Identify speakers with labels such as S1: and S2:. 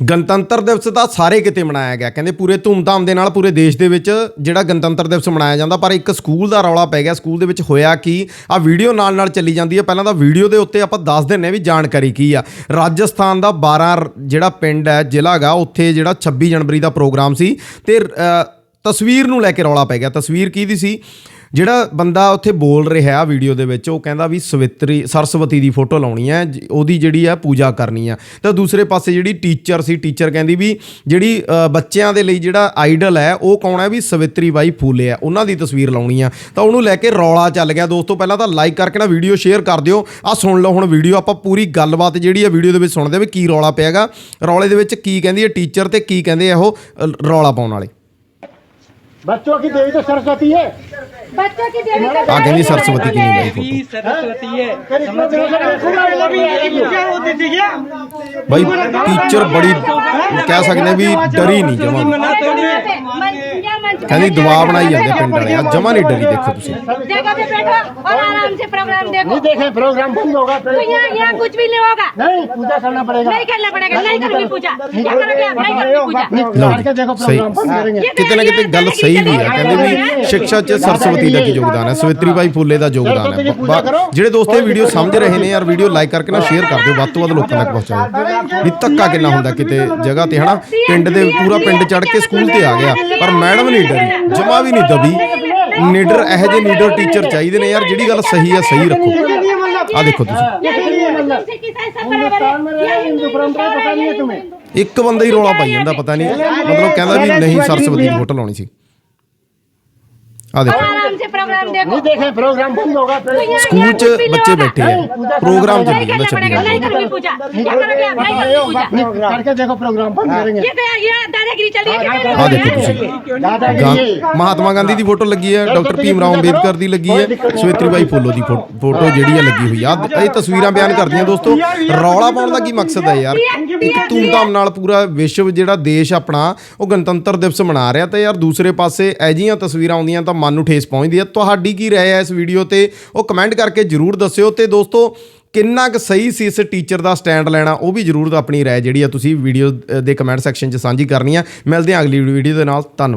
S1: ਗਣਤੰਤਰ ਦਿਵਸ ਤਾਂ ਸਾਰੇ ਕਿਤੇ ਮਨਾਇਆ ਗਿਆ। ਕਹਿੰਦੇ ਪੂਰੇ ਧੂਮਧਾਮ ਦੇ ਨਾਲ ਪੂਰੇ ਦੇਸ਼ ਦੇ ਵਿੱਚ ਜਿਹੜਾ ਗਣਤੰਤਰ ਦਿਵਸ ਮਨਾਇਆ ਜਾਂਦਾ, ਪਰ ਇੱਕ ਸਕੂਲ ਦਾ ਰੌਲਾ ਪੈ ਗਿਆ। ਸਕੂਲ ਦੇ ਵਿੱਚ ਹੋਇਆ ਕੀ? ਆ ਵੀਡੀਓ ਨਾਲ ਨਾਲ ਚੱਲੀ ਜਾਂਦੀ ਹੈ। ਪਹਿਲਾਂ ਤਾਂ ਵੀਡੀਓ ਦੇ ਉੱਤੇ ਆਪਾਂ ਦੱਸ ਦਿੰਨੇ ਵੀ ਜਾਣਕਾਰੀ ਕੀ ਆ। ਰਾਜਸਥਾਨ ਦਾ 12 ਜਿਹੜਾ ਪਿੰਡ ਹੈ, ਜ਼ਿਲ੍ਹਾ ਗਾ ਉੱਥੇ ਜਿਹੜਾ 26 ਜਨਵਰੀ ਦਾ ਪ੍ਰੋਗਰਾਮ ਸੀ ਤੇ ਤਸਵੀਰ ਨੂੰ ਲੈ ਕੇ ਰੌਲਾ ਪੈ ਗਿਆ। ਤਸਵੀਰ ਕੀ ਦੀ ਸੀ? ਜਿਹੜਾ ਬੰਦਾ ਉੱਥੇ ਬੋਲ ਰਿਹਾ ਵੀਡੀਓ ਦੇ ਵਿੱਚ, ਉਹ ਕਹਿੰਦਾ ਵੀ ਸਵਿਤਰੀ, ਸਰਸਵਤੀ ਦੀ ਫੋਟੋ ਲਾਉਣੀ ਹੈ ਉਹਦੀ ਜਿਹੜੀ ਆ ਪੂਜਾ ਕਰਨੀ ਆ। ਤਾਂ ਦੂਸਰੇ ਪਾਸੇ ਜਿਹੜੀ ਟੀਚਰ ਸੀ, ਟੀਚਰ ਕਹਿੰਦੀ ਵੀ ਜਿਹੜੀ ਬੱਚਿਆਂ ਦੇ ਲਈ ਜਿਹੜਾ ਆਈਡਲ ਹੈ, ਉਹ ਕੌਣ ਹੈ ਵੀ ਸਵਿਤਰੀ ਬਾਈ ਫੂਲੇ ਆ, ਉਹਨਾਂ ਦੀ ਤਸਵੀਰ ਲਾਉਣੀ ਆ। ਤਾਂ ਉਹਨੂੰ ਲੈ ਕੇ ਰੌਲਾ ਚੱਲ ਗਿਆ। ਦੋਸਤੋ, ਪਹਿਲਾਂ ਤਾਂ ਲਾਈਕ ਕਰਕੇ ਨਾ ਵੀਡੀਓ ਸ਼ੇਅਰ ਕਰ ਦਿਓ। ਆ ਸੁਣ ਲਓ ਹੁਣ ਵੀਡੀਓ, ਆਪਾਂ ਪੂਰੀ ਗੱਲਬਾਤ ਜਿਹੜੀ ਆ ਵੀਡੀਓ ਦੇ ਵਿੱਚ ਸੁਣਦੇ ਆ ਵੀ ਕੀ ਰੌਲਾ ਪਿਆਗਾ ਰੌਲੇ ਦੇ ਵਿੱਚ ਕੀ ਕਹਿੰਦੀ ਹੈ ਟੀਚਰ ਤੇ ਕੀ ਕਹਿੰਦੇ ਆ ਉਹ ਰੌਲਾ ਪਾਉਣ ਵਾਲੇ।
S2: बच्चों की देवी तो सरस्वती है
S3: बच्चों की देवी
S1: तो हाँ कहनी सरस्वती की नहीं
S4: भाई सरस्वती है
S2: समझ रहे हो
S1: ਬਾਈ ਟੀਚਰ ਬੜੀ ਕਹਿ ਸਕਦੇ ਵੀ ਡਰੀ ਨਹੀਂ ਜਮਾ ਕਹਿੰਦੀ ਦਬਾਅ ਬਣਾਈ ਜਾਂਦੇ ਪਿੰਡ ਵਾਲੇ ਆ ਜਮਾ ਨਹੀਂ ਡਰੀ ਦੇਖੋ ਤੁਸੀਂ
S3: जगह पे बैठो और आराम से प्रोग्राम देखो
S2: नहीं देखे प्रोग्राम बंद होगा
S3: तो यहाँ यहाँ कुछ भी नहीं होगा
S2: नहीं पूजा करना पड़ेगा
S3: नहीं करना पड़ेगा नहीं करूंगी पूजा क्या करोगे आप नहीं करूंगी पूजा
S1: ਲਓ
S2: करके देखो
S1: ਜੀ, ਸਹੀ
S2: प्रोग्राम बंद करेंगे
S1: ਕਿਤੇ ਨਾ ਕਿਤੇ ਗੱਲ ਸਹੀ ਵੀ ਹੈ ਕਹਿੰਦੇ ਵੀ ਸਿੱਖਿਆ 'ਚ ਸਰਸਵਤੀ ਦਾ ਕੀ ਯੋਗਦਾਨ ਹੈ ਸਵਿਤਰੀ ਬਾਈ ਫੁੱਲੇ ਦਾ ਯੋਗਦਾਨ ਹੈ ਬ- ਬ- ਜਿਹੜੇ ਦੋਸਤ ਇਹ ਵੀਡੀਓ ਸਮਝ ਰਹੇ ਨੇ ਯਾਰ ਵੀਡੀਓ ਲਾਈਕ ਕਰਕੇ ਨਾ ਸ਼ੇਅਰ ਕਰ ਦਿਓ ਵੱਧ ਤੋਂ ਵੱਧ ਲੋਕਾਂ ਤੱਕ ਪਹੁੰਚਾਓ ਵੀ ਧੱਕਾ ਕਿੰਨਾ ਹੁੰਦਾ ਕਿਤੇ ਜਗ੍ਹਾ ਤੇ, ਹਨਾ? ਪਿੰਡ ਦੇ ਪੂਰਾ ਪਿੰਡ ਚੜ ਕੇ ਸਕੂਲ ਤੇ ਆ ਗਿਆ। ਪਰ ਮੈਡਮ ਨਹੀਂ ਡਰੀ, ਜਮਾ ਵੀ ਨਹੀਂ ਦਬੀ। ਨੀਡਰ ਇਹ ਜੇ ਨੀਡਰ ਟੀਚਰ ਚਾਹੀਦੇ ਨੇ ਯਾਰ, ਜਿਹੜੀ ਗੱਲ ਸਹੀ ਆ, ਸਹੀ ਰੱਖੋ। ਆ ਦੇਖੋ ਤੁਸੀਂ। ਇੱਕ ਬੰਦਾ ਹੀ ਰੋਲਾ ਪਾਈ ਜਾਂਦਾ, ਪਤਾ ਨਹੀਂ। ਮਤਲਬ ਕਹਿੰਦਾ ਵੀ ਨਹੀਂ, ਸਰਸਵਤੀ ਦੀ ਫੋਟੋ ਲਾਉਣੀ ਸੀ। ਆ ਦੇਖੋ।
S3: आराम से प्रोग्राम देखो
S2: नहीं देखे प्रोग्राम बंद होगा
S3: तो यहाँ-
S1: ਸਕੂਲ
S3: यहाँ
S1: 'ਚ
S3: कुछ भी नहीं
S1: ਬੱਚੇ
S3: होगा।
S1: ਬੈਠੇ ਆ ਪ੍ਰੋਗਰਾਮ ਚੱਲੀ
S3: नहीं
S1: ਜਾਂਦਾ
S3: करना
S1: 26
S3: पड़ेगा नहीं
S1: ਜਨਵਰੀ
S3: करूंगी पूजा क्या करोगे आप नहीं करूंगी पूजा
S2: करके देखो प्रोग्राम बंद करेंगे
S3: ये तो ये दादागिरी चल रही है
S1: ਆ ਦੇਖੋ ਤੁਸੀਂ
S2: दादागिरी
S1: ਗਾ- ਮਹਾਤਮਾ ਗਾਂਧੀ ਦੀ ਫੋਟੋ ਲੱਗੀ ਹੈ ਡਾਕਟਰ ਭੀਮ ਰਾਓ ਅੰਬੇਦਕਰ ਦੀ ਲੱਗੀ ਹੈ ਸਵਿਤਰੀ ਬਾਈ ਫੁੱਲੋ ਦੀ ਫੋ- ਫੋਟੋ ਜਿਹੜੀ ਹੈ ਲੱਗੀ ਹੋਈ ਆ ਆਹ ਇਹ ਤਸਵੀਰਾਂ ਬਿਆਨ ਕਰਦੀਆਂ ਦੋਸਤੋ ਰੌਲਾ ਪਾਉਣ ਦਾ ਕੀ ਮਕਸਦ ਹੈ ਯਾਰ ਇੱਕ ਧੂਮਧਾਮ ਨਾਲ ਪੂਰਾ ਵਿਸ਼ਵ ਜਿਹੜਾ ਦੇਸ਼ ਆਪਣਾ ਉਹ ਗਣਤੰਤਰ ਦਿਵਸ ਮਨਾ ਰਿਹਾ ਤੇ ਯਾਰ ਦੂਸਰੇ ਪਾਸੇ ਐਜੀਆਂ ਤਸਵੀਰਾਂ ਆਉਂਦੀਆਂ ਤਾਂ ਮਨ ਨੂੰ ਠੇਸ ਪਹੁੰਚਦੀ ਹੈ। ਤੁਹਾਡੀ ਕੀ ਰਾਏ ਹੈ ਇਸ ਵੀਡੀਓ ਤੇ? ਉਹ ਕਮੈਂਟ ਕਰਕੇ ਜਰੂਰ ਦੱਸਿਓ ਤੇ ਦੋਸਤੋ, ਕਿੰਨਾ ਕੁ ਸਹੀ ਸੀ ਇਸ ਟੀਚਰ ਦਾ ਸਟੈਂਡ ਲੈਣਾ, ਉਹ ਵੀ ਜਰੂਰ ਆਪਣੀ ਰਾਏ ਜਿਹੜੀ ਆ ਤੁਸੀਂ ਵੀਡੀਓ ਦੇ ਕਮੈਂਟ ਸੈਕਸ਼ਨ 'ਚ ਸਾਂਝੀ ਕਰਨੀ ਆ। ਮਿਲਦੇ ਹਾਂ ਅਗਲੀ ਵੀਡੀਓ ਦੇ ਨਾਲ। ਧੰਨਵਾਦ।